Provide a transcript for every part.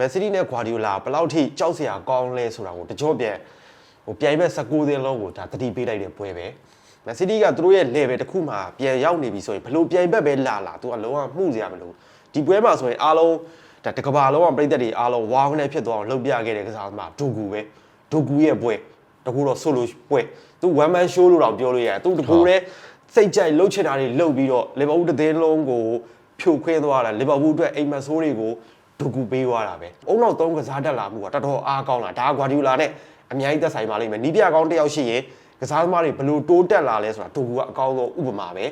မန်စီးတီးနဲ့ဂွာဒီယိုလာဘယ်လောက်ထိကြောက်စရာကောင်းလဲဆိုတာကိုတကြောပြန်ဟိုပြိုင်ဘက်16သင်းလုံးကိုဒါတတိပေးလိုက်တဲ့ပွဲပဲမန်စီးတီးကသူတို့ရဲ့ level တစ်ခုမှပြန်ရောက်နေပြီဆိုရင်ဘလို့ပြိုင်ဘက်ပဲလာလာသူကလုံးဝမှုစရာမလိုဒီပွဲမှာဆိုရင်အားလုံးဒါတကဘာလုံးကပြည်သက်တွေအားလုံးဝါးကနေဖြစ်သွားအောင်လှုပ်ပြခဲ့တဲ့ကစားသမားဒိုဂူပဲဒိုဂူရဲ့ပွဲတကူတော့ဆိုလိုပွဲသူ one man show လို့တော့ပြောလို့ရတယ်သူတကူတဲ့စိတ်ကြိုက်လှုပ်ချင်တာတွေလှုပ်ပြီးတော့လီဗာပူးတစ်သင်းလုံးကိုဖြိုခွင်းသွားတာလီဗာပူးအတွက်အိမ်မက်ဆိုးတွေကို ဒိုဂူပေးသွားတာပဲအုံနောက်သုံးကစားတက်လာမှုကတော်တော်အားကောင်းလာဒါကဂွာဒီယိုလာနဲ့အများကြီးသက်ဆိုင်ပါလိမ့်မယ်နီးပြကောင်းတစ်ယောက်ရှိရင်ကစားသမားတွေဘယ်လိုတိုးတက်လာလဲဆိုတာဒိုဂူကအကောင်းဆုံးဥပမာပဲ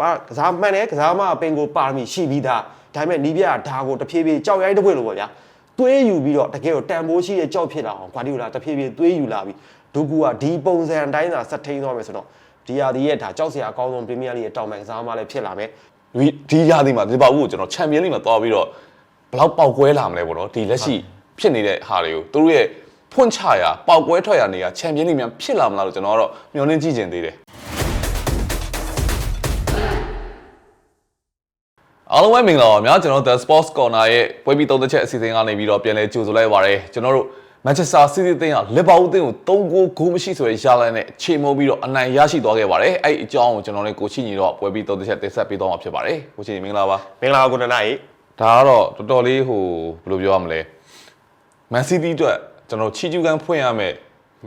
ပါကစားမှန်တယ်ကစားမအပင်ကိုပါရမီရှိပြီးသားဒါပေမဲ့နီးပြကဒါကိုတဖြည်းဖြည်းကြောက်ရိုက်တစ်ခွေလို့ပေါ့ဗျာသွေးယူပြီးတော့တကယ်တော့တန်ဖိုးရှိတဲ့ကြောက်ဖြစ်လာအောင်ဂွာဒီယိုလာတဖြည်းဖြည်းသွေးယူလာပြီးဒိုဂူကဒီပုံစံအတိုင်းသာဆက်ထိန်သွားမယ်ဆိုတော့ဒီယာဒီရဲ့ဒါကြောက်စရာအကောင်းဆုံးပရီးမီးယားလိရဲ့တောင်ပန်ကစားသမားလည်းဖြစ်လာမယ်ဒီဒီရာသီမှာဒီပါဘူးကိုကျွန်တော်ချန်ပီယံလိမှာသွားပြီးတော့ ဘယ်လောက်ပေါက်ကွဲလာမလဲပေါ့နော်ဒီလက်ရှိဖြစ်နေတဲ့ဟာတွေကိုသူတို့ရဲ့ဖွင့်ချရာပေါက်ကွဲထွက်ရာနေရာချန်ပီယံလိများဖြစ်လာမလားလို့ကျွန်တော်ကတော့မျှော်လင့်ကြည့်ချင်သေးတယ်အားလုံးပဲမင်္ဂလာပါများကျွန်တော်တို့ The Sports Corner ရဲ့ပွဲပြီးသုံးသက်ချက်အစီအစဉ်ကနေပြီးတော့ပြန်လဲကြိုဆိုလိုက်ပါရစေကျွန်တော်တို့ Manchester City တင်းကလီဗာပူးတင်းကို3ဂိုးဂိုးမရှိဆိုတဲ့ရလန်နဲ့ခြေမုံပြီးတော့အနိုင်ရရှိသွားခဲ့ပါတယ်အဲ့ဒီအကြောင်းကိုကျွန်တော်နဲ့ကိုချီညီတော့ပွဲပြီးသုံးသက်ချက်တင်ဆက်ပေးသွားမှာဖြစ်ပါတယ်ကိုချီညီမင်္ဂလာပါမင်္ဂလာပါကိုနနာကြီး ဒါကတော့တော်တော်လေးဟိုဘယ်လိုပြောရမလဲမန်စီးတီးအတွက်ကျွန်တော်ချီကျူးကန်ဖွင့်ရမယ်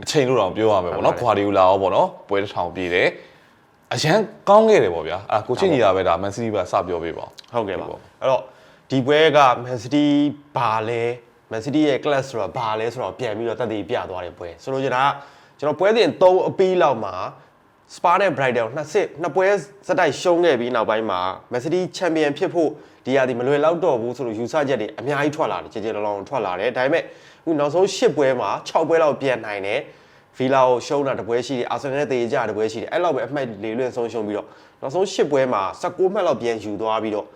အချိန်လို့တော့ပြောရမယ်ပေါ့နော်ခွာဒီယိုလာရောပေါ့နော်ပွဲတစ်ထောင်ပြည့်တယ်အရန်ကောင်းခဲ့တယ်ပေါ့ဗျာအဲ့ကိုချင်းကြီးကပဲဒါမန်စီးတီးပဲစပြောပေးပါဟုတ်ကဲ့ပါအဲ့တော့ဒီပွဲကမန်စီးတီးဘာလဲမန်စီးတီးရဲ့ class ဆိုတာဘာလဲဆိုတော့ပြန်ပြီးတော့တက်တည်ပြသွားတဲ့ပွဲဆိုလိုချင်တာကကျွန်တော်ပွဲစဉ်3အပီးလောက်မှာစပါနဲ့ Brighton နှစ်စစ်နှစ်ပွဲစက်တိုက်ရှုံးခဲ့ပြီးနောက်ပိုင်းမှာမန်စီးတီးချန်ပီယံဖြစ်ဖို့ဒီရာဒီမလွယ်လောက်တော့ဘူးဆိုလို့ယူဆချက်တွေအများကြီးထွက်လာတယ်ကြည်ကြည်လောင်လောင်ထွက်လာတယ်ဒါပေမဲ့အခုနောက်ဆုံး10ပွဲမှာ6ပွဲလောက်ပြန်နိုင်တယ်ဗီလာကိုရှုံးတာတပွဲရှိတယ်အာဆင်နယ်တေးကြတပွဲရှိတယ်အဲ့လောက်ပဲအမှတ်လေးလွင့်ဆုံးရှုံးပြီးတော့နောက်ဆုံး10ပွဲမှာ16မှတ်လောက်ပြန်ယူသွားပြီးတော့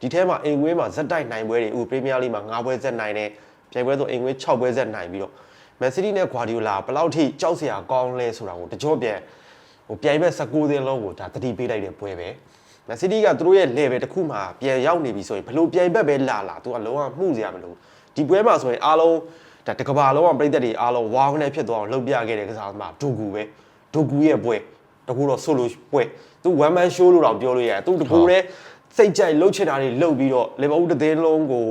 ဒီထဲမှာအိမ်ဝင်းမှာဇက်တိုက်နိုင်ပွဲတွေဥပရီးမီးယားလိမှာ9ပွဲဇက်နိုင်တယ်ပြိုင်ပွဲဆိုအိမ်ဝင်း6ပွဲဇက်နိုင်ပြီးတော့မန်စီးတီးနဲ့ဂွာဒီယိုလာဘယ်လောက်ထိကြောက်စရာကောင်းလဲဆိုတာကိုတကြောပြန်ဟိုပြိုင်ဘက်16သင်းလုံးကိုဒါတတိပေးလိုက်တဲ့ပွဲပဲ မန်စီးတီးကသူတို့ရဲ့ level တစ်ခုမှပြန်ရောက်နေပြီဆိုရင်ဘလို့ပြိုင်ဘက်ပဲလာလာသူကလုံးဝမှုစရာမလိုဒီပွဲမှာဆိုရင်အားလုံးဒါတကဘာလုံးကပြည်သက်တွေအားလုံးဝါးကနေဖြစ်သွားအောင်လှုပ်ပြခဲ့တဲ့ကစားသမားဒိုဂူပဲဒိုဂူရဲ့ပွဲတကူတော့ဆိုလိုပွဲသူ one man show လို့တော့ပြောလို့ရတယ်သူတကူတဲ့စိတ်ကြိုက်လှုပ်ချင်တာတွေလှုပ်ပြီးတော့လီဗာပူးတစ်သင်းလုံးကို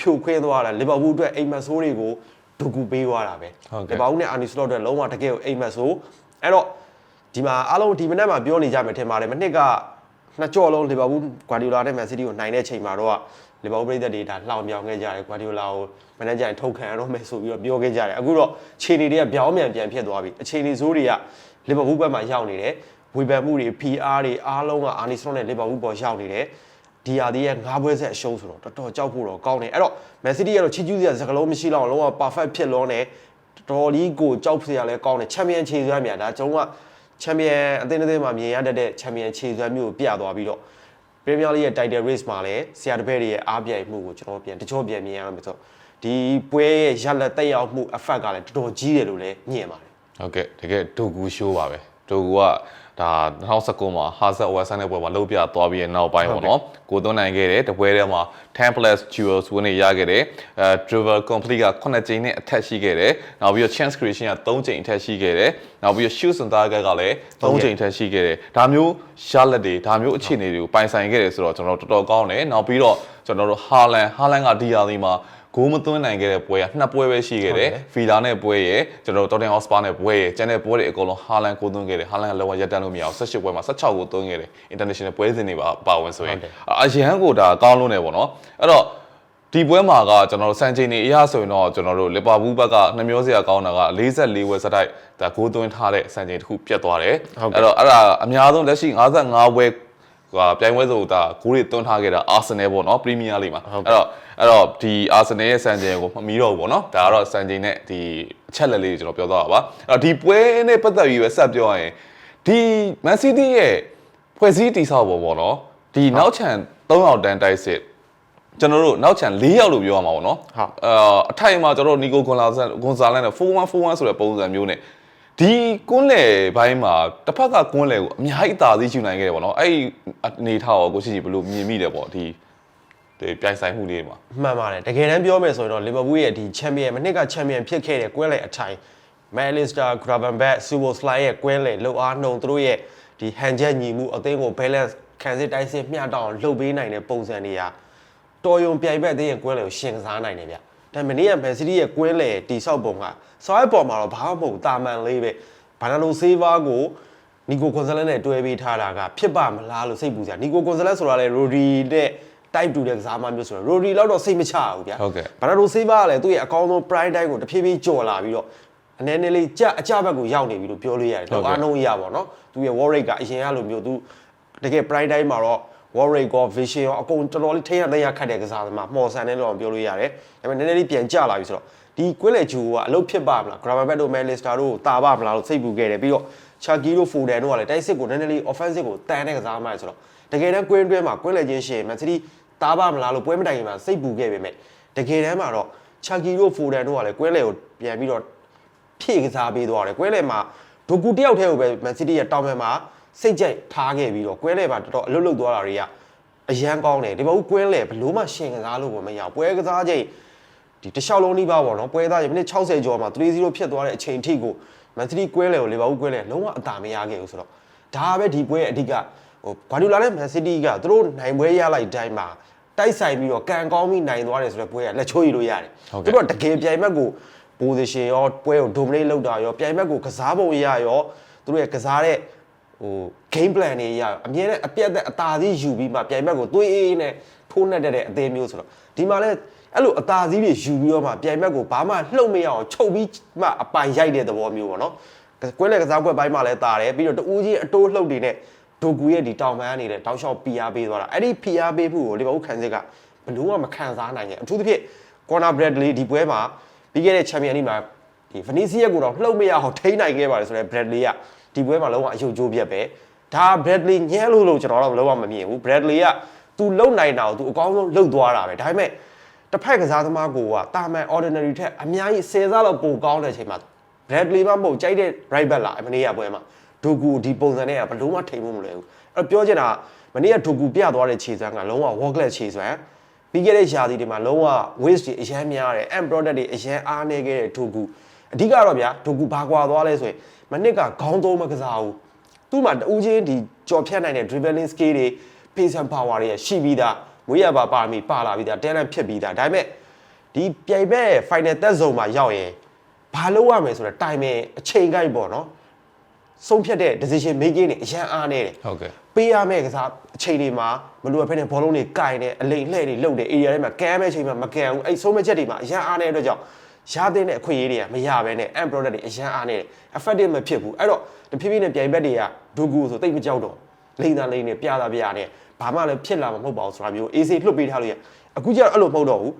ဖြိုခွင်းသွားတာလီဗာပူးအတွက်အိမ်မက်ဆိုးတွေကိုဒုကူပေးသွားတာပဲဟုတ်ကဲ့လီဗာပူးနဲ့အာနီစလော့အတွက်လုံးဝတကယ်ကိုအိမ်မက်ဆိုးအဲ့တော့ဒီမှာအားလုံးဒီမနေ့မှာပြောနေကြမယ်ထင်ပါတယ်မနှစ်က နှစ်ကြော့လုံးလီဗာပူးဂွာဒီယိုလာနဲ့မန်စီးတီးကိုနိုင်တဲ့ချိန်မှာတော့လီဗာပူးပြည်သက်တွေဒါလှောင်ပြောင်ခဲ့ကြတယ်ဂွာဒီယိုလာကိုမန်နေဂျာထုတ်ခံရတော့မယ်ဆိုပြီးတော့ပြောခဲ့ကြတယ်အခုတော့ခြေနေတွေကပြောင်းပြန်ပြန်ဖြစ်သွားပြီအခြေအနေဆိုးတွေကလီဗာပူးဘက်မှာရောက်နေတယ်ဝေဖန်မှုတွေ PR တွေအားလုံးကအာနီစလော့နဲ့လီဗာပူးပေါ်ရောက်နေတယ်ဒီယာဒီရဲ့ငါးပွဲဆက်အရှုံးဆိုတော့တော်တော်ကြောက်ဖို့တော့ကောင်းတယ်အဲ့တော့မန်စီးတီးကတော့ချီကျူးစရာစကလုံးမရှိတော့အောင်လုံးဝ perfect ဖြစ်လုံးနဲ့တော်တော်လေးကိုကြောက်စရာလည်းကောင်းတယ်ချန်ပီယံခြေစွမ်းများဒါကျွန်တော်က ချန်ပီယံအသင်းအသင်းမှာမြင်ရတတ်တဲ့ချန်ပီယံခြေစွမ်းမျိုးကိုပြသွားပြီးတော့ပရီးမီးယားလိရဲ့ title race မှာလည်းဆရာတပည့်တွေရဲ့အားပြိုင်မှုကိုကျွန်တော်ပြန်တချို့ပြန်မြင်ရမှာဆိုတော့ဒီပွဲရဲ့ရလက်တက်ရောက်မှု effect ကလည်းတော်တော်ကြီးတယ်လို့လည်းမြင်ပါတယ်ဟုတ်ကဲ့တကယ်ဒိုဂူရှိုးပါပဲဒိုဂူက ဒါ2019မှာဟာဇက်ဝက်ဆိုင်တဲ့ပွဲမှာလှုပ်ပြသွားပြီးတဲ့နောက်ပိုင်းပေါ့နော်ကိုသွန်းနိုင်ခဲ့တယ်တပွဲထဲမှာ10 plus jewels ဝင်နေရခဲ့တယ်အဲ dribble complete က9ကြိမ်နဲ့အထက်ရှိခဲ့တယ်နောက်ပြီးတော့ chance creation က3ကြိမ်အထက်ရှိခဲ့တယ်နောက်ပြီးတော့ shoot and target ကလည်း3ကြိမ်အထက်ရှိခဲ့တယ်ဒါမျိုးရလက်တွေဒါမျိုးအခြေအနေတွေကိုပိုင်ဆိုင်ခဲ့တယ်ဆိုတော့ကျွန်တော်တော်တော်ကောင်းတယ်နောက်ပြီးတော့ကျွန်တော်တို့ဟာလန်ဟာလန်ကဒီယာဒီမှာ ဂိုးမသွင်းနိုင်ခဲ့တဲ့ပွဲကနှစ်ပွဲပဲရှိခဲ့တယ်ဖီလာနဲ့ပွဲရယ်ကျွန်တော်တို့တော်တင်ဟော့စပါနဲ့ပွဲရယ်ကျန်တဲ့ပွဲတွေအကုန်လုံးဟာလန်ကိုသွင်းခဲ့တယ်ဟာလန်ကလောကရက်တန်းလို့မရအောင်18ပွဲမှာ16ကိုသွင်းခဲ့တယ် international ပွဲစဉ်တွေပါပါဝင်ဆိုရင်အရန်ကိုဒါကောင်းလို့နေပေါ့နော်အဲ့တော့ဒီပွဲမှာကကျွန်တော်တို့စံချိန်နေအရဆိုရင်တော့ကျွန်တော်တို့လီဗာပူးဘက်ကနှမျိုးစရာကောင်းတာက44ဝယ်စတိုက်ဒါဂိုးသွင်းထားတဲ့စံချိန်တစ်ခုပြတ်သွားတယ်အဲ့တော့အဲ့ဒါအများဆုံးလက်ရှိ55ဝယ် ဟိုပြိုင်ပွဲဆိုတာဂိုးတွေသွင်းထားခဲ့တာအာဆင်နယ်ပေါ့နော်ပရီးမီးယားလိမှာအဲ့တော့အဲ့တော့ဒီအာဆင်နယ်ရဲ့စံချိန်ကိုမမီတော့ဘူးပေါ့နော်ဒါကတော့စံချိန်နဲ့ဒီအချက်လက်လေးတွေကျွန်တော်ပြောသွားတာပါအဲ့တော့ဒီပွဲနဲ့ပတ်သက်ပြီးပဲဆက်ပြောရရင်ဒီမန်စီးတီးရဲ့ဖွဲ့စည်းတည်ဆောက်ပုံပေါ့နော်ဒီနောက်ချန်3ယောက်တန်းတိုက်စစ်ကျွန်တော်တို့နောက်ချန်၄ယောက်လို့ပြောရမှာပေါ့နော်ဟုတ်အာအထိုင်မှာကျွန်တော်တို့နီကိုဂွန်လာဆန်ဂွန်ဇာလန်နဲ့4141ဆိုတဲ့ပုံစံမျိုးနဲ့ ဒီကွန်းလေဘိုင်းမှာတစ်ဖက်ကကွန်းလေကိုအများကြီးအသာစီးယူနိုင်ခဲ့တယ်ပေါ့နော်အဲ့ဒီအနေထားကိုကိုရှိရှိဘယ်လိုမြင်မိတယ်ပေါ့ဒီဒီပြိုင်ဆိုင်မှုလေးတွေမှာမှန်ပါတယ်တကယ်တမ်းပြောမယ်ဆိုရင်တော့လီဗာပူးရဲ့ဒီချန်ပီယံမနှစ်ကချန်ပီယံဖြစ်ခဲ့တဲ့ကွင်းလေအထိုင်မန်လက်စတာဂရဗန်ဘက်ဆူဘိုစလိုင်းရဲ့ကွင်းလေလှုပ်အားနှုံသူတို့ရဲ့ဒီဟန်ချက်ညီမှုအသင်းကို balance ခံစစ်တိုင်းစစ်မျှတောင်လှုပ်ပေးနိုင်တဲ့ပုံစံတွေဟာတော်ယုံပြိုင်ဘက်အသင်းရဲ့ကွင်းလေကိုရှင်ကစားနိုင်တယ်ဗျ ဒါပေမဲ့မနေ့ကမန်စီးတီးရဲ့ကွင်းလေတိဆောက်ပုံကဆောင်းရဲ့ပေါ်မှာတော့ဘာမှမဟုတ်တာမန်လေးပဲဘာနာလိုဆေးဗားကိုနီကိုကွန်ဆလက်နဲ့တွဲပေးထားတာကဖြစ်ပါမလားလို့စိတ်ပူစရာနီကိုကွန်ဆလက်ဆိုတာလေရိုဒီနဲ့ type တူတဲ့ကစားမမျိုးဆိုတော့ရိုဒီလောက်တော့စိတ်မချဘူးဗျာဟုတ်ကဲ့ဘာနာလိုဆေးဗားကလည်းသူ့ရဲ့အကောင်းဆုံး prime time ကိုတဖြည်းဖြည်းကြော်လာပြီးတော့အနေနဲ့လေးကြအကြဘက်ကိုရောက်နေပြီလို့ပြောလို့ရတယ်ဟုတ်တော့ကဲ့အားလုံးရပါတော့သူရဲ့ war rate ကအရင်ကလိုမျိုးသူတကယ် prime time မှာတော့ war rate ကော vision ရောအကုန်တော်တော်လေးထိရသိရခတ်တဲ့ကစားသမားမှော်ဆန်တယ်လို့ပြောလို့ရတယ်ဒါပေမဲ့နည်းနည်းလေးပြန်ကြလာပြီဆိုတော့ဒီကွင်းလေဂျူကအလုပ်ဖြစ်ပါမလား grammar back တို့ manchester တို့တာပါမလားလို့စိတ်ပူခဲ့တယ်ပြီးတော့ chaki တို့ foden တို့ကလည်းတိုက်စစ်ကိုနည်းနည်းလေး offensive ကိုတန်တဲ့ကစားသမားတွေဆိုတော့တကယ်တမ်းကွင်းတွဲမှာကွင်းလေချင်းရှင် man city တာပါမလားလို့ပွဲမတိုင်ခင်မှာစိတ်ပူခဲ့ပေမဲ့တကယ်တမ်းမှာတော့ chaki တို့ foden တို့ကလည်းကွင်းလေကိုပြန်ပြီးတော့ဖြည့်ကစားပေးသွားတယ်ကွဲလေမှာဒိုကူတယောက်တည်းကိုပဲမန်စီးတီးရဲ့တောင်ပိုင်းမှာ စိတ်ကြိုက်ထားခဲ့ပြီးတော့ကွဲလေမှာတော်တော်အလွတ်လွတ်သွားတာတွေကအရန်ကောင်းတယ်ဒီဘက်ကွဲလေဘလို့မှရှင်ကစားလို့ကိုမရဘူးပွဲကစားချိန်ဒီတစ်လျှောက်လုံးနှိပါပေါ့နော်ပွဲသားချိန်မိနစ်60ကျော်မှာ3-0ဖြစ်သွားတဲ့အချိန်ထိကိုမန်စီးတီးကွဲလေကိုလီဗာပူးကွဲလေလုံးဝအသာမရခဲ့ဘူးဆိုတော့ဒါပဲဒီပွဲရဲ့အဓိကဟိုဂွာဒီယိုလာနဲ့မန်စီးတီးကသူတို့နိုင်ပွဲရလိုက်တိုင်းမှာတိုက်ဆိုင်ပြီးတော့ကန်ကောင်းပြီးနိုင်သွားတယ်ဆိုတော့ပွဲကလက်ချိုးရလို့ရတယ်ဟုတ်ကဲ့သူတို့ကတကယ်ပြိုင်ဘက်ကို position ရောပွဲကို dominate လုပ်တာရောပြိုင်ဘက်ကိုကစားပုံရရောသူတို့ရဲ့ကစားတဲ့ ဟို game plan တွေရရောအမြဲတမ်းအပြတ်သက်အသာစီးယူပြီးမှပြိုင်ဘက်ကိုသွေးအေးနဲ့ထိုးနှက်တတ်တဲ့အသေးမျိုးဆိုတော့ဒီမှာလဲအဲ့လိုအသာစီးတွေယူပြီးတော့မှပြိုင်ဘက်ကိုဘာမှလှုပ်မရအောင်ချုပ်ပြီးမှအပိုင်ရိုက်တဲ့သဘောမျိုးပေါ့နော်ကွဲလေကစားကွက်ပိုင်းမှာလည်းတာတယ်ပြီးတော့တူးကြီးအတိုးလှုပ်တွေနဲ့ဒိုကူရဲ့ဒီတောင်ပန်းနေတဲ့တောက်လျှောက် PR ပေးသွားတာအဲ့ဒီ PR ပေးမှုကိုဒီဘက်ခန်းစစ်ကဘယ်လို့မှမခံစားနိုင်ရဲ့အထူးသဖြင့် corner bradley ဒီပွဲမှာပြီးခဲ့တဲ့ champion လိမှာဒီ Venezia ကိုတော့လှုပ်မရအောင်ထိန်းနိုင်ခဲ့ပါတယ်ဆိုတော့ bradley ကဒီ ပွဲမှာလုံးဝအယုတ်ကြိုးပြက်ပဲဒါ bradley ညဲလို့လို့ကျွန်တော်တော့လုံးဝမမြင်ဘူး bradley က तू လုံနိုင်တာကို तू အကောင်းဆုံးလှုပ်သွားတာပဲဒါပေမဲ့တစ်ဖက်ကစားသမားကိုကတာမန် ordinary ထက်အများကြီး10စားလောက်ပိုကောင်းတဲ့အချိန်မှာ bradley မမဟုတ်ကြိုက်တဲ့ right back လာမနေ့ကပွဲမှာဒိုကူဒီပုံစံနဲ့ကဘလို့မှထိန်ဖို့မလွယ်ဘူးအဲ့တော့ပြောချင်တာကမနေ့ကဒိုကူပြသွားတဲ့ခြေစွမ်းကလုံးဝ workless ခြေစွမ်း ပြီးခဲ့တဲ့ຢာစီတွေမှာလုံးဝ waste တွေအရန်များတယ် end product တွေအရန်အားနေခဲ့တဲ့ဒိုကူ အဓိကတော့ဗျာဒိုကူဘာကွာသွားလဲဆိုရင်မနစ်ကခေါင်းသုံးမကစားဘူးသူ့မှာတူးချင်းဒီကြော်ဖြတ်နိုင်တဲ့ dribbling skill တွေ pace and power တွေရှိပြီးသားဝေးရပါပါမီပါလာပြီးသား talent ဖြစ်ပြီးသားဒါပေမဲ့ဒီပြိုင်ဘက် final သက်ဇုံမှာရောက်ရင်ဘာလုပ်ရမလဲဆိုတော့ timing အချိန်ကိုက်ပေါ့နော်ဆုံးဖြတ်တဲ့ decision making တွေအရန်အားနေတယ်ဟုတ်ကဲ့ပေးရမယ့်ကစားအချိန်တွေမှာမလိုအပ်ဖက်နဲ့ဘောလုံးတွေကင်တယ်အလိမ်လှဲ့တွေလှုပ်တယ် area ထဲမှာကမ်းမဲ့အချိန်မှာမကန်ဘူးအဲ့ဆုံးမချက်တွေမှာအရန်အားနေတဲ့အတွက်ကြောင့် ရတဲ့အခွင့်အရေးတွေကမရဘဲနဲ့ end product တွေအရန်အားနေတယ် effective မဖြစ်ဘူးအဲ့တော့တဖြည်းဖြည်းနဲ့ပြိုင်ဘက်တွေကဒူဂူဆိုတိတ်မကြောက်တော့လိမ့်သားလိမ့်နဲ့ပြတာပြနဲ့ဘာမှလည်းဖြစ်လာမှာမဟုတ်ပါဘူးဆိုတာမျိုး AC လွတ်ပေးထားလို့ရအခုကျတော့အဲ့လိုမဟုတ်တော့ဘူး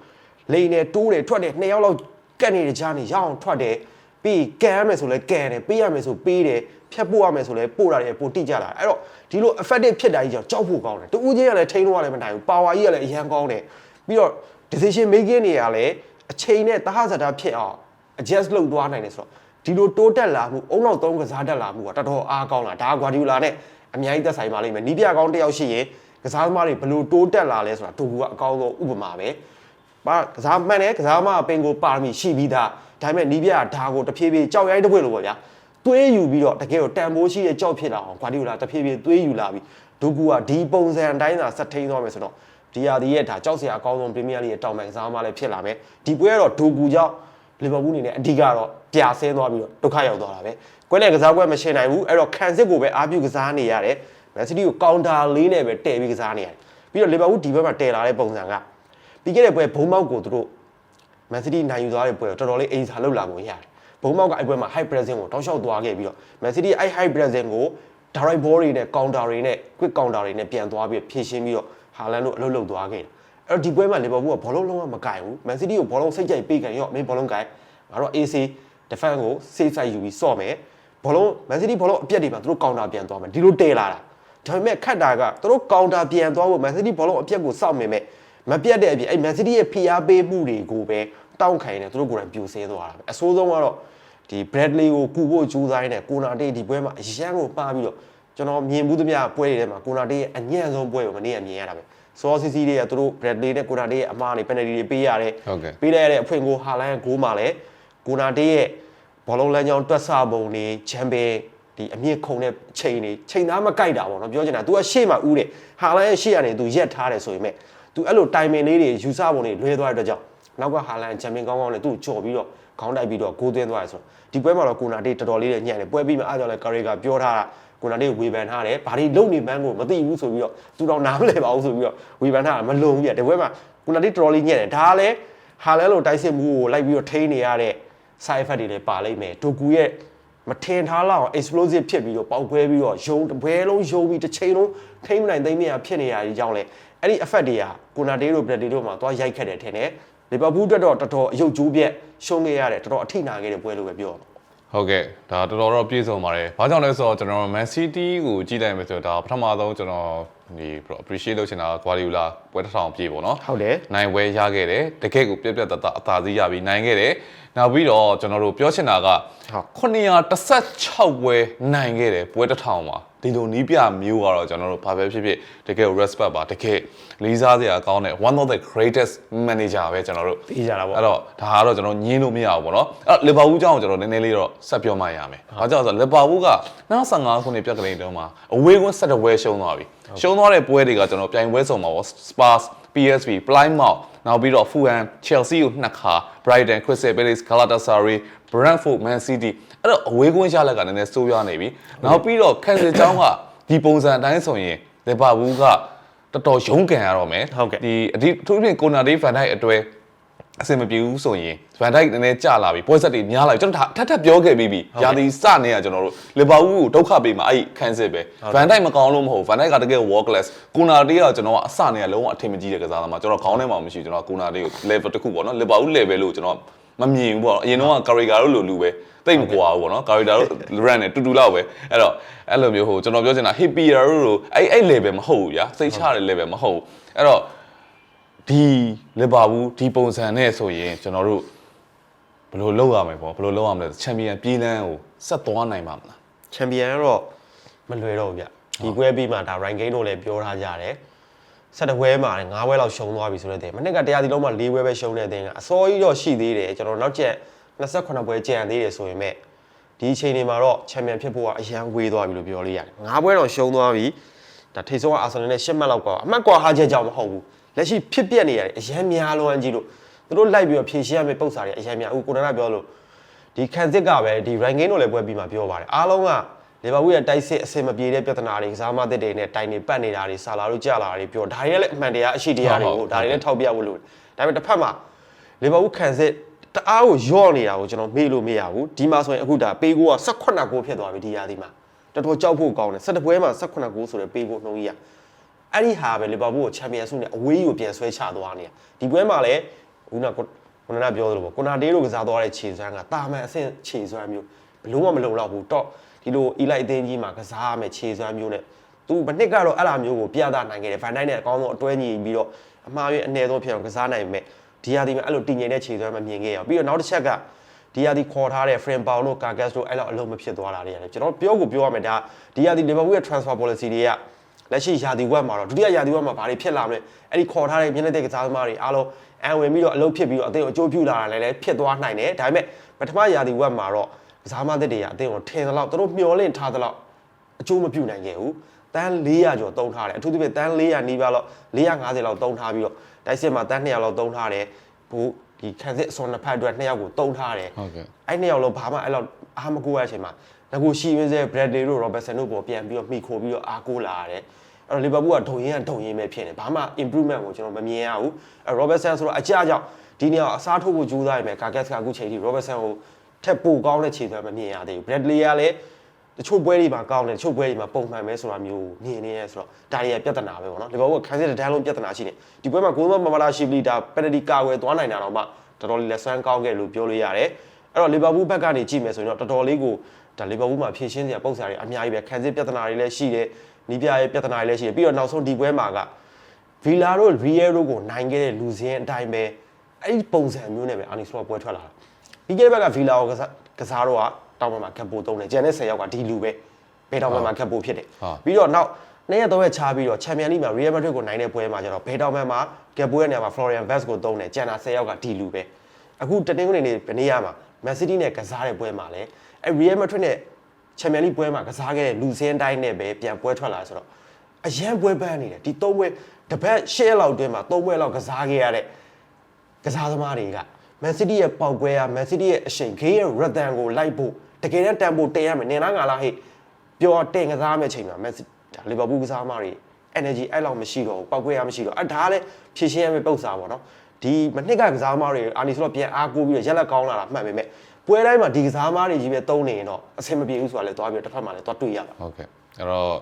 လိမ့်နဲ့တိုးတယ်ထွက်တယ်နှစ်ယောက်လောက်ကတ်နေတဲ့ကြားနေရအောင်ထွက်တယ်ပြီးကန်ရမယ်ဆိုလဲကန်တယ်ပေးရမယ်ဆိုပေးတယ်ဖြတ်ပို့ရမယ်ဆိုလဲပို့တာတယ်ပို့တိကြလာအဲ့တော့ဒီလို effective ဖြစ်တာကြီးကြောင့်ကြောက်ဖို့ကောင်းတယ်တူဦးချင်းကလည်းထိန်းလို့ရလည်းမနိုင်ဘူး power ကြီးကလည်းအရန်ကောင်းတယ်ပြီးတော့ decision making တွေကလည်း အချိန်နဲ့တဟဇာတာဖြစ်အောင် adjust လုပ်သွားနိုင်တယ်ဆိုတော့ဒီလိုတိုးတက်လာမှုအုံနောက်သုံးကစားတက်လာမှုကတော်တော်အားကောင်းလာဒါဂွာဒီယိုလာနဲ့အများကြီးသက်ဆိုင်ပါလိမ့်မယ်နီးပြကောင်းတစ်ယောက်ရှိရင်ကစားသမားတွေဘယ်လိုတိုးတက်လာလဲဆိုတာဒိုကူကအကောင်းဆုံးဥပမာပဲပါကစားမှန်တယ်ကစားမအပင်ကိုပါရမီရှိပြီးသားဒါပေမဲ့နီးပြကဒါကိုတဖြည်းဖြည်းကြောက်ရိုင်းတစ်ပွင့်လို့ပေါ့ဗျာသွေးယူပြီးတော့တကယ်ကိုတန်ဖိုးရှိတဲ့ကြောက်ဖြစ်လာအောင်ဂွာဒီယိုလာတဖြည်းဖြည်းသွေးယူလာပြီးဒိုကူကဒီပုံစံအတိုင်းသာဆက်ထိန်သွားမယ်ဆိုတော့ ဒီယာဒီရဲ့ဒါကြောက်စရာအကောင်းဆုံးပရီးမီးယားလိရဲ့တောင်ပန်ကစားမလည်းဖြစ်လာမယ်ဒီပွဲကတော့ဒိုကူကြောင့်လီဗာပူးအနေနဲ့အဓိကတော့ပြာဆဲသွားပြီးတော့ဒုက္ခရောက်သွားတာပဲကွဲနဲ့ကစားကွက်မရှင်းနိုင်ဘူးအဲ့တော့ခံစစ်ကိုပဲအားပြုကစားနေရတယ်မန်စီးတီးကိုကောင်တာလေးနဲ့ပဲတည်ပြီးကစားနေရတယ်ပြီးတော့လီဗာပူးဒီဘက်မှာတည်လာတဲ့ပုံစံကပြီးခဲ့တဲ့ပွဲဘုံမောက်ကိုသူတို့မန်စီးတီးနိုင်ယူသွားတဲ့ပွဲကိုတော်တော်လေးအိမ်စာလောက်လာကိုရတယ်ဘုံမောက်ကအဲ့ပွဲမှာ high pressing ကိုတောက်လျှောက်သွားခဲ့ပြီးတော့မန်စီးတီးအဲ့ high pressing ကို direct ball တွေနဲ့ counter တွေနဲ့ quick counter တွေနဲ့ပြန်သွားပြီးဖြည့်ရှင်းပြီးတော့ ဟာလန်တို့အလုပ်လုပ်သွားခဲ့တယ်အဲ့တော့ဒီပွဲမှာလီဗာပူးကဘောလုံးလုံးဝမကင်ဘူးမန်စီးတီးကိုဘောလုံးစိတ်ကြိုက်ပေးကန်ရော့မင်းဘောလုံးကင်ငါတို့ AC defense ကို safe side ယူပြီးစော့မယ်ဘောလုံးမန်စီးတီးဘောလုံးအပြက်တွေမှာသူတို့ counter ပြန်သွားမယ်ဒီလိုတည်လာတာဒါပေမဲ့ခတ်တာကသူတို့ counter ပြန်သွားဖို့မန်စီးတီးဘောလုံးအပြက်ကိုစောင့်နေမဲ့မပြတ်တဲ့အပြင်အဲ့မန်စီးတီးရဲ့ PR ပေးမှုတွေကိုပဲတောင်းခိုင်းတယ်သူတို့ကိုယ်တိုင်ပြိုဆဲသွားတာပဲအဆိုးဆုံးကတော့ဒီ Bradley ကိုကူဖို့ကြိုးစားနေတဲ့ကိုနာတေးဒီပွဲမှာအရန်ကိုပါပြီးတော့ ကျွန်တော်မြင်ဘူးသမျှပွဲတွေထဲမှာကိုနာတေးရဲ့အညံ့ဆုံးပွဲကိုမနေ့ကမြင်ရတာပဲ စောစီစီတွေကသူတို့ Bradley နဲ့ Konate ရဲ့အမားတွေ penalty တွေပေးရတယ် ဟုတ်ကဲ့ ပေးလိုက်ရတဲ့အဖွင့်ကိုဟာလန်ရဲ့ဂိုးမှာလည်း Konate ရဲ့ဘောလုံးလမ်းကြောင်းတွက်ဆပုံတွေချန်ပီယံဒီအမြင့်ခုံတဲ့ချိန်တွေချိန်သားမကြိုက်တာပေါ့နော်ပြောချင်တာ तू ကရှေ့မှာဥတယ်ဟာလန်ရဲ့ရှေ့ကနေ तू ရက်ထားတယ်ဆိုရင်မဲ့ तू အဲ့လိုတိုင်ပင်လေးတွေယူဆပုံတွေလွဲသွားတဲ့အတွက်ကြောင့်နောက်ကဟာလန်ချန်ပီယံကောင်းကောင်းနဲ့သူ့ကိုကြော်ပြီးတော့ခေါင်းတိုက်ပြီးတော့ဂိုးသွင်းသွားတယ်ဆိုတော့ဒီပွဲမှာတော့ကိုနာတေးတော်တော်လေးနဲ့ညံ့တယ်ပွဲပြီးမှအားကြောင့်လဲကာရီကပြောထားတာ ကိုနာတေးဝေဖန်ထားတယ်ဘာတွေလုံနေမှန်းကိုမသိဘူးဆိုပြီးတော့သူတော့နားမလဲပါဘူးဆိုပြီးတော့ဝေဖန်ထားတာမလုံဘူးပြဒီပွဲမှာကိုနာတေးတော်တော်လေးညံ့တယ်ဒါကလည်းဟာလန်လိုတိုက်စစ်မှုကိုလိုက်ပြီးတော့ထိန်းနေရတဲ့ side effect တွေလည်းပါလိမ့်မယ်ဒိုကူရဲ့မထင်ထားလောက်အောင် explosive ဖြစ်ပြီးတော့ပေါက်ကွဲပြီးတော့ယုံတစ်ပွဲလုံးယုံပြီးတစ်ချိန်လုံးထိမ့်မနိုင်သိမ့်မရဖြစ်နေရတဲ့ကြောင့်လေအဲ့ဒီ effect တွေကကိုနာတေးတို့ဘရက်တီတို့မှာသွားရိုက်ခတ်တယ်ထင်တယ်လီဗာပူးအတွက်တော့တော်တော်အယုတ်ကျိုးပြက်ရှုံးခဲ့ရတယ်တော်တော်အထိနာခဲ့တဲ့ပွဲလို့ပဲပြောရမှာ ဟုတ်ကဲ့ဒါတော်တော်တော့ပြည့်စုံပါတယ်။ဘာကြောင့်လဲဆိုတော့ကျွန်တော် Man City ကိုကြည့်လိုက်မယ်ဆိုတော့ဒါပထမဆုံးကျွန်တော် ဒီ appreciate လုပ်ချင်တာ Guardiola ပွဲတစ်ထောင်ပြည့်ပေါ့နော်ဟုတ်တယ်နိုင်ဝဲရခဲ့တယ်တကယ့်ကိုပြက်ပြက်တတအသာစီးရပြီးနိုင်ခဲ့တယ်နောက်ပြီးတော့ကျွန်တော်တို့ပြောချင်တာကဟုတ်916ပွဲနိုင်ခဲ့တယ်ပွဲတစ်ထောင်မှာဒီလိုနီးပြမျိုးကတော့ကျွန်တော်တို့ဘာပဲဖြစ်ဖြစ်တကယ် respect ပါတကယ်လေးစားစရာကောင်းတဲ့ one of the greatest manager ပဲကျွန်တော်တို့သိကြတာပေါ့အဲ့တော့ဒါကတော့ကျွန်တော်ညင်းလို့မရဘူးပေါ့နော်အဲ့လီဗာပူးကြောင့်ကျွန်တော်နည်းနည်းလေးတော့ဆက်ပြောမှရမယ်။ဘာကြောင့်လဲဆိုတော့လီဗာပူးက95ခုနှစ်ပြက်ကလေးတုန်းမှာအဝေးကွင်းဆက်တပွဲရှုံးသွားပြီ။ ရှုံးသွားတဲ့ပွဲတွေကကျွန်တော်ပြိုင်ပွဲစုံမှာပေါ့ Spurs PSV Plymouth နောက်ပြီးတော့ Fulham Chelsea ကိုနှစ်ခါ Brighton Crystal Palace Galatasaray Brentford Man City အဲ့တော့အဝေးကွင်းရလက်ကနည်းနည်းစိုးရွားနေပြီ။နောက်ပြီးတော့ Kansas ကျောင်းကဒီပုံစံအတိုင်းဆိုရင်လီဗာပူးကတော်တော်ရုန်းကန်ရတော့မယ်ဟုတ်ကဲ့ဒီအဒီအထူးသဖြင့်ကိုနာဒေးဖန်ဒိုက်အတွဲ အဆင်မပြေဘူးဆိုရင်ဗန်ဒိုက်နည်းနည်းကြာလာပြီပွဲဆက်တွေများလာပြီကျွန်တော်ထပ်ထပ်ပြောခဲ့ပြီးပြီရာသီစနေရကျွန်တော်တို့လီဗာပူးကိုဒုက္ခပေးမှာအဲ့ခန်းစစ်ပဲဗန်ဒိုက်မကောင်းလို့မဟုတ်ဗန်ဒိုက်ကတကယ် world class ကိုနာဒေးကကျွန်တော်ကအစနေရလုံးဝအထင်မကြီးတဲ့ကစားသမားကျွန်တော်ခေါင်းထဲမှာမရှိကျွန်တော်ကိုနာဒေးကို level တစ်ခုပေါ့နော်လီဗာပူး level လို့ကျွန်တော်မမြင်ဘူးပေါ့အရင်တော့ကာရီဂါတို့လိုလူပဲတိတ်မကွာဘူးပေါ့နော်ကာရီဂါတို့ run နဲ့တူတူလောက်ပဲအဲ့တော့အဲ့လိုမျိုးဟိုကျွန်တော်ပြောချင်တာ hippier တို့လိုအဲ့အဲ့ level မဟုတ်ဘူးဗျာစိတ်ချတဲ့ level မဟုတ်ဘူးအဲ့တော့ ဒီလီဗာပူးဒီပုံစံနဲ့ဆိုရင်ကျွန်တော်တို့ဘယ်လိုလုပ်ရမလဲပေါ့ဘယ်လိုလုပ်ရမလဲချန်ပီယံပြည်လန်းကိုဆက်သွားနိုင်ပါမလားချန်ပီယံကတော့မလွယ်တော့ဘူးဗျဒီပွဲပြီးမှဒါ ranking တို့လည်းပြောထားကြတယ်ဆက်တပွဲမှာလည်း9ပွဲလောက်ရှုံးသွားပြီဆိုတဲ့တဲ့မနစ်ကတရားဒီလုံးမှာ4ပွဲပဲရှုံးတဲ့အတင်းကအစောကြီးတော့ရှိသေးတယ်ကျွန်တော်နောက်ကျက်28ပွဲကြံသေးတယ်ဆိုရင်မဲ့ဒီအချိန်တွေမှာတော့ချန်ပီယံဖြစ်ဖို့ကအရန်ဝေးသွားပြီလို့ပြောလို့ရတယ်9ပွဲတော့ရှုံးသွားပြီဒါထိတ်ဆုံးကအာဆင်နယ်နဲ့10မှတ်လောက်ကွာအမှတ်ကွာဟာချက်ကြောင့်မဟုတ်ဘူး လက်ရှိဖြစ်ပျက်နေရတယ်အရန်များလွန်ကြီးလို့သူတို့လိုက်ပြီးတော့ဖြည့်ရှင်းရမယ့်ပုံစံတွေအရန်များအခုကိုနာပြောလို့ဒီခံစစ်ကပဲဒီ ranking တို့လည်းပွဲပြီးမှပြောပါတယ်အားလုံးကလီဗာပူးရဲ့တိုက်စစ်အဆင်မပြေတဲ့ပြဿနာတွေကစားမသစ်တွေနဲ့တိုင်နေပတ်နေတာတွေဆာလာတို့ကြာလာတာတွေပြောဒါတွေလည်းအမှန်တရားအရှိတရားတွေကိုဒါတွေလည်းထောက်ပြဖို့လိုတယ်ဒါပေမဲ့တစ်ဖက်မှာလီဗာပူးခံစစ်တအားကိုယော့နေတာကိုကျွန်တော်မေ့လို့မရဘူးဒီမှာဆိုရင်အခုဒါပေးကိုက18ကိုဖြစ်သွားပြီဒီရာသီမှာတော်တော်ကြောက်ဖို့ကောင်းတယ်17ပွဲမှာ18ကိုဆိုတဲ့ပေးကိုနှုံးကြီးရ အဲ့ဒီဟာပဲလီဗာပူးကိုချန်ပီယံဆုနဲ့အဝေးကိုပြန်ဆွဲချသွားနေတာဒီပွဲမှာလည်းခုနကကိုနာပြောသလိုပေါ့ကိုနာတေးတို့ကစားသွားတဲ့ခြေစွမ်းကတာမန်အဆင့်ခြေစွမ်းမျိုးဘလုံးဝမလုံလောက်ဘူးတော့ဒီလိုအီလိုက်အသင်းကြီးမှာကစားရမယ်ခြေစွမ်းမျိုးနဲ့သူမနစ်ကတော့အဲ့လိုမျိုးကိုပြသနိုင်ခဲ့တယ်ဗန်ဒိုက်နဲ့အကောင်းဆုံးအတွဲညီပြီးတော့အမှားရဲ့အနေဆုံးဖြစ်အောင်ကစားနိုင်မယ်ဒီဟာဒီမှာအဲ့လိုတည်ငြိမ်တဲ့ခြေစွမ်းမမြင်ခဲ့ရအောင်ပြီးတော့နောက်တစ်ချက်ကဒီဟာဒီခေါ်ထားတဲ့ frame bound တို့ carcass တို့အဲ့လိုအလုံးမဖြစ်သွားတာတွေရတယ်ကျွန်တော်ပြောကိုပြောရမယ်ဒါဒီဟာဒီ Liverpool ရဲ့ transfer policy တွေက လက်ရှိယာတီဝက်မှာတော့ဒုတိယယာတီဝက်မှာဘာတွေဖြစ်လာမလဲအဲ့ဒီခေါ်ထားတဲ့မျက်နှာသစ်ကစားသမားတွေအားလုံးအံဝင်ပြီးတော့အလုပ်ဖြစ်ပြီးတော့အသင်းကိုအကျိုးပြုလာတာလည်းလည်းဖြစ်သွားနိုင်တယ်ဒါပေမဲ့ပထမယာတီဝက်မှာတော့ကစားသမားသစ်တွေကအသင်းကိုထင်သလောက်သူတို့မျှော်လင့်ထားသလောက်အကျိုးမပြုနိုင်ခဲ့ဘူးတန်း400ကျော်တုံးထားတယ်အထူးသဖြင့်တန်း400နီးပါးလောက်450လောက်တုံးထားပြီးတော့တိုက်စစ်မှာတန်း200လောက်တုံးထားတယ်ဘိုးဒီခံစစ်အစွန်နှစ်ဖက်အတွက်2ယောက်ကိုတုံးထားတယ်ဟုတ်ကဲ့အဲ့နှစ်ယောက်လုံးဘာမှအဲ့လောက်အားမကိုးရတဲ့အချိန်မှာ ငါကိုရှီဝင်းစဲ Bradley တို့ Robertson တို့ပေါ်ပြန်ပြီးတော့မှီခိုပြီးတော့အားကိုးလာရတယ်အဲ့တော့ Liverpool ကဒုံရင်းကဒုံရင်းပဲဖြစ်နေဘာမှ improvement ကိုကျွန်တော်မမြင်ရဘူးအဲ့ Robertson ဆိုတော့အကြအကြောက်ဒီနေ့ကအစားထိုးဖို့ကြိုးစားရမယ် Carcass ကအခုချိန်ထိ Robertson ကိုထက်ပိုကောင်းတဲ့ခြေစွမ်းမမြင်ရသေးဘူး Bradley ကလည်းတချို့ပွဲတွေမှာကောင်းတယ်တချို့ပွဲတွေမှာပုံမှန်ပဲဆိုတာမျိုးမြင်နေရဲဆိုတော့ဒါတွေကပြဿနာပဲပေါ့နော်ဒီဘောကခန်းစစ်တဲ့တန်းလုံးပြဿနာရှိနေဒီပွဲမှာဂိုးမမလာရှိပလီဒါ penalty ကာဝယ်သွားနိုင်တာတော့မှတော်တော်လေးလက်ဆွမ်းကောင်းခဲ့လို့ပြောလို့ရတယ်အဲ့တော့လီဗာပူးဘက်ကနေကြည့်မယ်ဆိုရင်တော့တော်တော်လေးကို ဒါလီဗာပူးမှာဖြည့်ရှင်းစရာပုံစံတွေအများကြီးပဲခန်းစစ်ပြဿနာတွေလည်းရှိတယ်နီးပြရဲ့ပြဿနာတွေလည်းရှိတယ်ပြီးတော့နောက်ဆုံးဒီပွဲမှာကဗီလာတို့ရီယယ်တို့ကိုနိုင်ခဲ့တဲ့လူစင်းအတိုင်းပဲအဲ့ဒီပုံစံမျိုးနဲ့ပဲအာနီစလော့ပွဲထွက်လာတာပြီးခဲ့တဲ့ဘက်ကဗီလာကိုကစားကစားတော့ကတောင်းပန်မှာကပ်ပိုသုံးတယ်ကျန်တဲ့10ယောက်ကဒီလူပဲဘယ်တောင်းပန်မှာကပ်ပိုဖြစ်တယ်ဟုတ်ပြီးတော့နောက်နေ့ရက်သုံးရက်ချပြီးတော့ချန်ပီယံလိမှာ Real Madrid ကိုနိုင်တဲ့ပွဲမှာကျတော့ဘေတောင်မန်မှာကက်ပွဲရဲ့နေရာမှာ Florian Vaz ကိုသုံးတယ်ကျန်တာ10ယောက်ကဒီလူပဲအခုတနင်္ဂနွေနေ့ဘယ်နေ့ရမှာ Man City နဲ့ကစားတဲ့ပွဲမှာလဲအဲ Real Madrid နဲ့ချန်ပီယံလိပွဲမှာကစားခဲ့တဲ့လူစင်းတိုင်းနဲ့ပဲပြန်ပွဲထွက်လာဆိုတော့အရန်ပွဲပန်းနေတယ်ဒီသုံးပွဲတစ်ပတ်ရှစ်ရက်လောက်အတွင်းမှာသုံးပွဲလောက်ကစားခဲ့ရတဲ့ကစားသမားတွေက Man City ရဲ့ပေါက်ကွဲရ Man City ရဲ့အရှိန် game ရဲ့ rhythm ကိုလိုက်ဖို့တကယ်တမ်းတန်ဖို့တင်ရမယ်နင်လားငါလားဟဲ့ပြောတင်ကစားမယ့်ချိန်မှာ Man City ဒါ Liverpool ကစားသမားတွေ energy အဲ့လောက်မရှိတော့ဘူးပေါက်ကွဲရမရှိတော့အဲ့ဒါလည်းဖြည့်ရှင်းရမယ့်ပုံစံပေါ့နော် ဒီမနှစ်ကကစားသမားတွေအာနီဆိုတော့ပြန်အားကိုးပြီးတော့ရက်လက်ကောင်းလာတာမှန်ပေမဲ့ပွဲတိုင်းမှာဒီကစားသမားတွေကြီးပဲတုံးနေရင်တော့အဆင်မပြေဘူးဆိုတာလည်းသွားပြီးတော့တစ်ဖက်မှာလည်းသွားတွေ့ရပါဟုတ်ကဲ့အဲ့တော့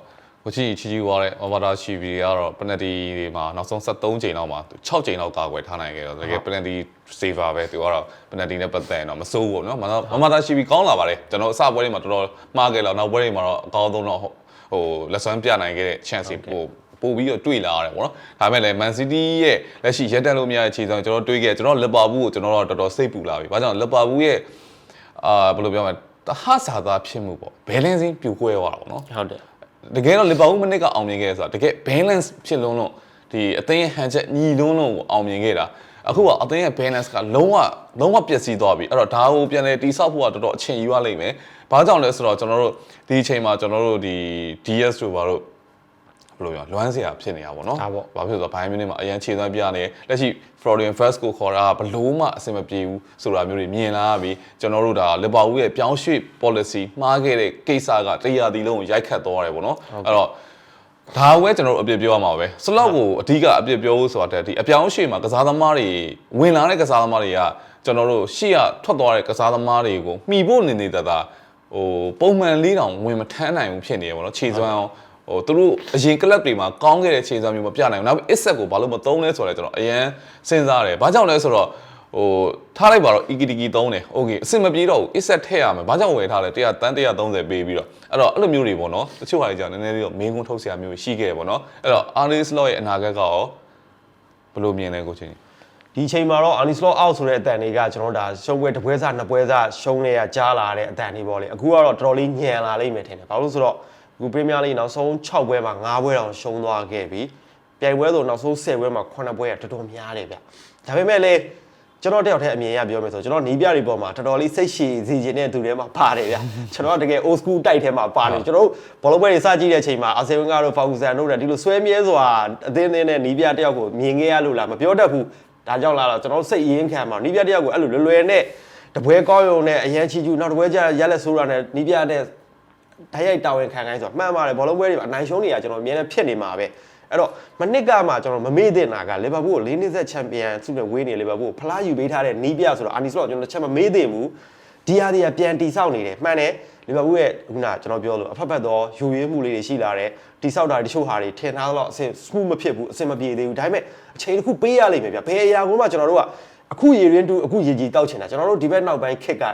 ကိုချီချီချီွားတဲ့အော်ဘာတာရှိဗီကတော့ပနတီတွေမှာနောက်ဆုံး73ချိန်လောက်မှာသူ6ချိန်လောက်ကာကွယ်ထားနိုင်ခဲ့တော့တကယ်ပနတီ saver ပဲသူကတော့ပနတီနဲ့ပတ်သက်ရင်တော့မစိုးဘူးပေါ့နော်မနော်မမတာရှိဗီကောင်းလာပါတယ်ကျွန်တော်အစပွဲတွေမှာတော်တော်မှားခဲ့လောက်နောက်ပွဲတွေမှာတော့အကောင်းဆုံးတော့ဟိုလက်စွမ်းပြနိုင်ခဲ့တဲ့ chance ဟို ပို့ပြီးတော့တွေ့လာရတယ်ပေါ့နော်ဒါပေမဲ့လည်း Man City ရဲ့လက်ရှိရက်တက်လို့မရတဲ့ခြေဆောင်ကျွန်တော်တွေးခဲ့ကျွန်တော်လီဗာပူးကိုကျွန်တော်တော့တော်တော်စိတ်ပူလာပြီ။ဘာကြောင့်လီဗာပူးရဲ့အာဘယ်လိုပြောမလဲတဟဆာသားဖြစ်မှုပေါ့ဘယ်လင်းစင်းပြူကွဲသွားတာပေါ့နော်ဟုတ်တယ်တကယ်တော့လီဗာပူးမနစ်ကအောင်မြင်ခဲ့တယ်ဆိုတာတကယ် balance ဖြစ်လုံးလုံးဒီအသင်းရဲ့ဟန်ချက်ညီလုံးလုံးကိုအောင်မြင်ခဲ့တာအခုကအသင်းရဲ့ balance ကလုံးဝလုံးဝပျက်စီးသွားပြီအဲ့တော့ဒါကိုပြန်လဲတိဆောက်ဖို့ကတော်တော်အချိန်ယူရလိမ့်မယ်ဘာကြောင့်လဲဆိုတော့ကျွန်တော်တို့ဒီအချိန်မှာကျွန်တော်တို့ဒီ DS တို့ဘာလို့ ဘယ်လိုပြောလွမ်းစရာဖြစ်နေတာပေါ့နော်ဒါပေါ့ဘာဖြစ်လို့လဲဆိုတော့ဘိုင်းမင်းနဲ့မှာအရန်ခြေသွမ်းပြနေလက်ရှိ Florian First ကိုခေါ်တာကဘလို့မှအဆင်မပြေဘူးဆိုတာမျိုးတွေမြင်လာပြီကျွန်တော်တို့ဒါလီဗာပူးရဲ့ပြောင်းရွှေ့ policy မှားခဲ့တဲ့ကိစ္စကတရားဒီလုံးကိုရိုက်ခတ်သွားတယ်ပေါ့နော်အဲ့တော့ဒါဝဲကျွန်တော်တို့အပြစ်ပြောရမှာပဲစလောက်ကိုအဓိကအပြစ်ပြောဖို့ဆိုတာတက်ဒီအပြောင်းရွှေ့မှာကစားသမားတွေဝင်လာတဲ့ကစားသမားတွေကကျွန်တော်တို့ရှေ့ကထွက်သွားတဲ့ကစားသမားတွေကိုမှီဖို့နေနေတာဟိုပုံမှန်လေးတောင်ဝင်မထမ်းနိုင်ဘူးဖြစ်နေရပေါ့နော်ခြေစွမ်းအောင် ဟိုသူတို့အရင်ကလပ်တွေမှာကောင်းခဲ့တဲ့ခြေစမ်းမျိုးမပြနိုင်ဘူးနောက် Issac ကိုဘာလို့မသုံးလဲဆိုတော့ကျွန်တော်အရင်စဉ်းစားတယ်ဘာကြောင့်လဲဆိုတော့ဟိုထားလိုက်ပါတော့ Ikidiki သုံးတယ်။ Okay အဆင်မပြေတော့ဘူး။ Issac ထည့်ရမယ်။ဘာကြောင့်ဝယ်ထားလဲ။100တန်း130ပေးပြီးတော့အဲ့တော့အဲ့လိုမျိုးတွေပေါ့နော်။တချို့ဟာတွေကြောင့်နည်းနည်းလေးတော့မင်းကွန်းထုတ်ဆရာမျိုးရှိခဲ့ပေါ့နော်။အဲ့တော့ Arne Slot ရဲ့အနာဂတ်ကရောဘယ်လိုမြင်လဲကိုချင်းဒီချိန်မှာတော့ Arnie Slot out ဆိုတဲ့အတန်တွေကကျွန်တော်ဒါရှုံးပွဲတစ်ပွဲစားနှစ်ပွဲစားရှုံးနေရကြားလာတဲ့အတန်တွေပေါ့လေအခုကတော့တော်တော်လေးညံလာလိမ့်မယ်ထင်တယ်ဘာလို့ဆိုတော့ အခု Premier League နောက်ဆုံး6ပွဲမှာ9ပွဲတောင်ရှုံးသွားခဲ့ပြီပြိုင်ပွဲဆိုနောက်ဆုံး10ပွဲမှာ9ပွဲကတော်တော်များတယ်ဗျဒါပေမဲ့လည်းကျွန်တော်တယောက်တည်းအမြင်ရပြောမယ်ဆိုကျွန်တော်နီးပြတွေပေါ်မှာတော်တော်လေးစိတ်ရှည်စီခြင်းတဲ့သူတွေမှာပါတယ်ဗျကျွန်တော်ကတကယ် old school တိုက်ထဲမှာပါတယ်ကျွန်တော်တို့ဘောလုံးပွဲတွေစကြည့်တဲ့အချိန်မှာအာဆင်ဝင်ကတော့ဖောက်ကူဆန်တို့လည်းဒီလိုဆွဲမြဲစွာအသင်းအသင်းနဲ့နီးပြတယောက်ကိုမြင်ခဲ့ရလို့လားမပြောတတ်ဘူးဒါကြောင့်လာတော့ကျွန်တော်တို့စိတ်အရင်ခံမှာနီးပြတယောက်ကိုအဲ့လိုလွယ်လွယ်နဲ့တပွဲကောင်းရုံနဲ့အရန်ချီကျူနောက်တပွဲကျရက်လက်ဆိုးတာနဲ့နီးပြတဲ့ ဓာတ်ရိုက်တာဝန်ခံခိုင်းဆိုတော့မှန်ပါတယ်ဘောလုံးပွဲတွေမှာအနိုင်ရှုံးနေတာကျွန်တော်အမြဲတမ်းဖြစ်နေမှာပဲအဲ့တော့မနစ်ကမှကျွန်တော်မမေ့တဲ့နာကလီဗာပူးကို၄နှစ်ဆက်ချန်ပီယံဆုနဲ့ဝေးနေလီဗာပူးကိုဖလားယူပေးထားတဲ့နီးပြဆိုတော့အာနီဆိုတော့ကျွန်တော်တစ်ချက်မမေ့သင့်ဘူးဒီဟာတွေကပြန်တီဆောက်နေတယ်မှန်တယ်လီဗာပူးရဲ့ခုနကျွန်တော်ပြောလို့အဖက်ဖက်သောယူရင်းမှုလေးတွေရှိလာတယ်တီဆောက်တာတချို့ဟာတွေထင်ထားတော့အဆင် smooth မဖြစ်ဘူးအဆင်မပြေသေးဘူးဒါပေမဲ့အချိန်တစ်ခုပေးရလိမ့်မယ်ဗျဘယ်အရာကိုမှကျွန်တော်တို့ကအခုရေရင်းတူအခုရေကြီးတောက်ချင်တာကျွန်တော်တို့ဒီဘက်နောက်ပိုင်းခက်က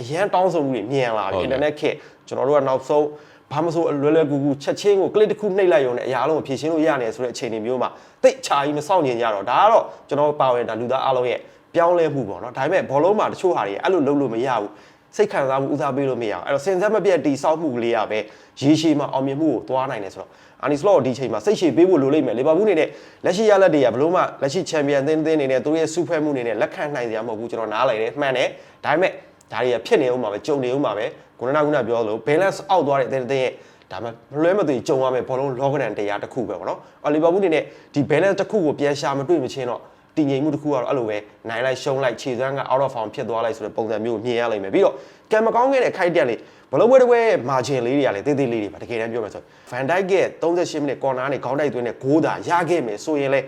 အရန်တောင်းဆိုမှုတွေမြင်လာပြီ internet ခက်ကျွန်တော်တို့ကနောက်ဆုံးဘာမဆိုအလွယ်လွယ်ကူကူချက်ချင်းကိုကလစ်တစ်ခုနှိပ်လိုက်ရုံနဲ့အရာလုံးကိုဖြည့်ရှင်းလို့ရနေဆိုတဲ့အခြေအနေမျိုးမှာတိတ်ချာကြီးမစောင့်ညင်ကြတော့ဒါကတော့ကျွန်တော်ပါဝင်တာလူသားအလုံးရဲ့ပြောင်းလဲမှုပေါ့နော်ဒါပေမဲ့ဘောလုံးမှာတချို့ဟာတွေအဲ့လိုလုပ်လို့မရဘူးစိတ်ခံစားမှုဦးစားပေးလို့မရအောင်အဲ့တော့စင်စက်မပြတ်တီစောက်မှုကလေးရပဲရေရှည်မှာအောင်မြင်မှုကိုသွားနိုင်တယ်ဆိုတော့အာနီစလော့ဒီချိန်မှာစိတ်ရှည်ပေးဖို့လိုလိမ့်မယ်လီဗာပူးအနေနဲ့လက်ရှိရလက်တွေကဘလို့မှလက်ရှိချန်ပီယံအသင်းအသင်းအနေနဲ့သူတို့ရဲ့စုဖွဲ့မှုအနေနဲ့လက်ခံနိုင်စရာမဟုတ်ဘူးကျွန်တော်နားလည်တယ်မှန်တယ်ဒါပေမဲ့ ဒါတွေကဖြစ်နေဦးမှာပဲကြုံနေဦးမှာပဲခုနကခုနပြောလို့ balance အောက်သွားတဲ့အသင်းအသင်းရဲ့ဒါမှမလွဲမသွေကြုံရမယ်ဘောလုံးလောကဒန်တရားတစ်ခုပဲပေါ့နော်အော်လီဗာပူးအနေနဲ့ဒီ balance တစ်ခုကိုပြန်ရှာမတွေ့မချင်းတော့တည်ငြိမ်မှုတစ်ခုကတော့အဲ့လိုပဲနိုင်လိုက်ရှုံးလိုက်ခြေစွမ်းက out of form ဖြစ်သွားလိုက်ဆိုတဲ့ပုံစံမျိုးကိုမြင်ရလိမ့်မယ်ပြီးတော့ကံမကောင်းခဲ့တဲ့ခိုက်တက်လေးဘလုံးပွဲတစ်ပွဲရဲ့ margin လေးတွေကလည်းတေးသေးလေးတွေပါတကယ်တမ်းပြောမယ်ဆို Van Dijk ရဲ့38မိနစ် corner နဲ့ခေါင်းတိုက်သွင်းတဲ့ဂိုးသာရခဲ့မယ်ဆိုရင်လည်း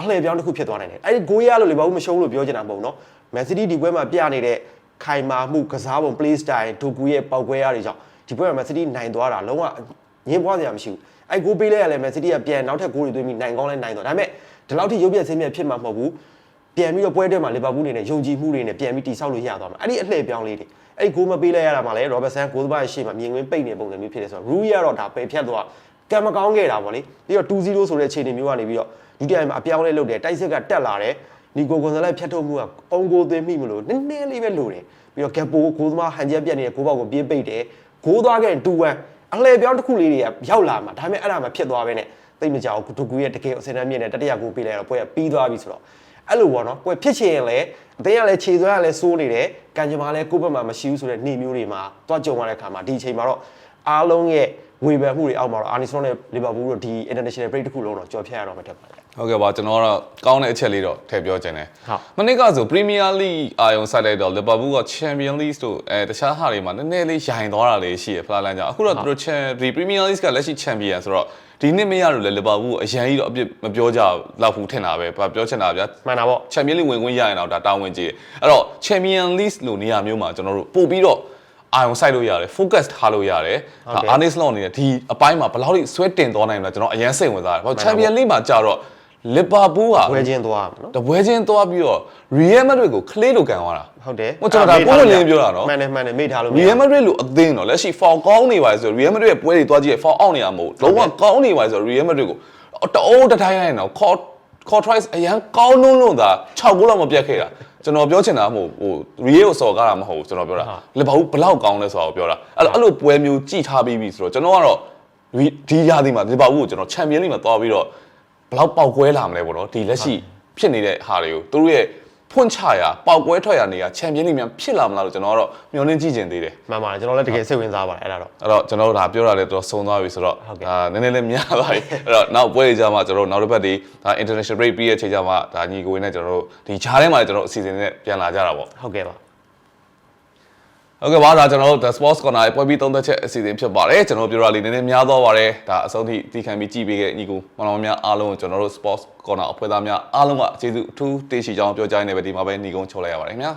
အလှည့်ပြောင်းတစ်ခုဖြစ်သွားနိုင်တယ်အဲ့ဒီဂိုးရလို့လီဗာပူးမရှုံးလို့ပြောချင်တာမဟုတ်နော် Man City ဒီပွဲမှာပြနေတဲ့ ခိုင်မာမှုကစားပုံ play style ဒိုကူရဲ့ပောက်ကွဲရတွေကြောင့်ဒီပွဲမှာ Man City နိုင်သွားတာလုံးဝငင်းပွားစရာမရှိဘူးအဲ့ဂိုးပေးလိုက်ရလဲ Man City ကပြန်နောက်ထပ်ဂိုးတွေသွင်းပြီးနိုင်ကောင်းလဲနိုင်တော့ဒါပေမဲ့ဒီလောက်ထိရုပ်ပြက်ဆင်းပြက်ဖြစ်မှာမဟုတ်ဘူးပြန်ပြီးတော့ပွဲတွဲမှာလီဗာပူးအနေနဲ့ယုံကြည်မှုတွေနဲ့ပြန်ပြီးတိဆောက်လို့ရသွားမှာအဲ့ဒီအလှည့်ပြောင်းလေးတွေအဲ့ဒီဂိုးမပေးလိုက်ရတာမှလည်းရောဘတ်ဆန်ဂိုးသမားရဲ့ရှေ့မှာမြင်ကွင်းပိတ်နေပုံစံမျိုးဖြစ်တယ်ဆိုတော့ရူးရတော့ဒါပယ်ဖြတ်သွားကံမကောင်းခဲ့တာပေါ့လေပြီးတော့2-0ဆိုတဲ့အခြေအနေမျိုးကနေပြီးတော့ဒုတိယမှာအပြောင်းလဲလုပ်တယ်တိုက်စစ်ကတက်လာတယ် နီကိုကွန်ဆာလက်ဖြတ်ထုတ်မှုကအုံကိုသွင်းမိမလို့နည်းနည်းလေးပဲလိုတယ်ပြီးတော့ကက်ပိုဂိုးသမားဟန်ချက်ပြက်နေတဲ့ဂိုးပေါက်ကိုပြေးပိတ်တယ်ဂိုးသွားခဲ့ရင်2-1အလှည့်ပြောင်းတစ်ခုလေးတွေကရောက်လာမှာဒါပေမဲ့အဲ့ဒါမှဖြစ်သွားပဲနဲ့သိမကြောက်ဒူကူရဲ့တကယ်အစင်တမ်းမြင့်တဲ့တတိယကိုပေးလိုက်တော့ပွဲကပြီးသွားပြီဆိုတော့အဲ့လိုပေါ့နော်ပွဲဖြစ်ချင်ရင်လည်းအသိရလည်းခြေစွမ်းကလည်းစိုးနေတယ်ကံကြမ္မာလည်းကိုယ့်ဘက်မှာမရှိဘူးဆိုတဲ့နေမျိုးတွေမှာတွားကြုံရတဲ့ခါမှာဒီအချိန်မှာတော့အားလုံးရဲ့ဝေဖန်မှုတွေအောက်မှာတော့အာနီဆိုနဲ့လီဗာပူးတို့ဒီ international break တစ်ခုလုံးတော့ကြော်ဖြတ်ရတော့မှတက်ပါတယ် ဟုတ်ကဲ့ပါကျွန်တော်ကတော့ကောင်းတဲ့အချက်လေးတော့ထည့်ပြောချင်တယ်ဟုတ်မနစ်ကဆိုပရီးမီးယားလိအာယုံဆိုင်လိုက်တော့လီဗာပူးကချန်ပီယံလိတို့အဲတခြားဟာတွေမှာနည်းနည်းလေးရိုင်သွားတာလေးရှိရဖလားလန်းကြောင့်အခုတော့သူတို့ချန်ဒီပရီးမီးယားလိကလက်ရှိချန်ပီယံဆိုတော့ဒီနှစ်မရလို့လေလီဗာပူးအရန်ကြီးတော့အပြစ်မပြောကြလောက်ဘူးထင်တာပဲဘာပြောချင်တာဗျာမှန်တာပေါ့ချန်ပီယံလိဝင်ခွင့်ရရင်တော့ဒါတာဝန်ကြီးတယ်အဲ့တော့ချန်ပီယံလိလိုနေရာမျိုးမှာကျွန်တော်တို့ပို့ပြီးတော့အာယုံစိုက်လို့ရတယ် focus ထားလို့ရတယ်ဟုတ်ကဲ့အာနိစလော့အနေနဲ့ဒီအပိုင်းမှာဘယ်လောက်ထိဆွဲတင်သွားနိုင်မလဲကျွန်တော်အရင်စိတ်ဝင်စားတယ်ဘာချန်ပီယံလိမှာကြာတော့ လီဗာပူးဟာဝဲချင်းသွားမှာနော်တပွဲချင်းသွားပြီးတော့ Real Madrid ကိုခလေးလိုကန်သွားတာဟုတ်တယ်ဟိုကျွန်တော်ဒါပုံလင်းပြောတာနော်မှန်တယ်မှန်တယ်မိထားလို့ Real Madrid လို့အသင်းတော့လက်ရှိ foul ကောင်းနေပါလေဆို Real Madrid ရဲ့ပွဲတွေသွားကြည့်ရ foul အောက်နေရမဟုတ်လုံးဝကောင်းနေပါလေဆို Real Madrid ကိုတအိုးတတိုင်းလိုက်တော့ call call tries အရန်ကောင်းလုံးလုံးသာ6ဂိုးလောက်မပြတ်ခဲ့တာကျွန်တော်ပြောချင်တာမဟုတ်ဟို Real ကိုစော်ကားတာမဟုတ်ဘူးကျွန်တော်ပြောတာလေဘာဘူးဘလောက်ကောင်းလဲဆိုတာကိုပြောတာအဲ့လိုအဲ့လိုပွဲမျိုးကြည့်ထားပြီးပြီဆိုတော့ကျွန်တော်ကတော့ဒီရာသီမှာဒီဘာဘူးကိုကျွန်တော် Champions League မှာသွားပြီးတော့ဘယ် လောက်ပေါက်ကွဲလာမလဲပေါ့နော်ဒီလက်ရှိဖြစ်နေတဲ့ဟာတွေကိုသူတို့ရဲ့ဖွင့်ချရာပေါက်ကွဲထွက်ရာနေရာချန်ပီယံလိမြန်ဖြစ်လာမလားလို့ကျွန်တော်ကတော့မျှော်လင့်ကြည့်ချင်သေးတယ်မှန်ပါတယ်ကျွန်တော်လည်းတကယ်စိတ်ဝင်စားပါတယ်အဲ့ဒါတော့အဲ့တော့ကျွန်တော်တို့ဒါပြောတာလည်းတော်ဆုံးသွားပြီဆိုတော့ဟုတ်ကဲ့ဒါနည်းနည်းလေးများသွားပြီအဲ့တော့နောက်ပွဲတွေကြမှာကျွန်တော်တို့နောက်တစ်ပတ်ဒီဒါ international break ပြီးရဲ့ချိန်ကြမှာဒါညီကိုဝင်းနဲ့ကျွန်တော်တို့ဒီဂျားထဲမှာလည်းကျွန်တော်တို့အစီအစဉ်နဲ့ပြန်လာကြတာပေါ့ဟုတ်ကဲ့ပါ ဟုတ်ကဲ့ပါဒါကျွန်တော်တို့ The Sports Corner ရဲ့ပွဲပြီးသုံးသက်ချက်အစီအစဉ်ဖြစ်ပါတယ်ကျွန်တော်တို့ပြောရလေးနည်းနည်းများသွားပါတယ်ဒါအဆုံးထိတီးခံပြီးကြည့်ပေးခဲ့ညီကူမောင်မောင်များအားလုံးကိုကျွန်တော်တို့ Sports Corner အဖွဲ့သားများအားလုံးကကျေးဇူးအထူးတင်ရှိကြောင်းပြောကြားနေပဲဒီမှာပဲညီကုန်းချုပ်လိုက်ရပါတယ်ခင်ဗျာ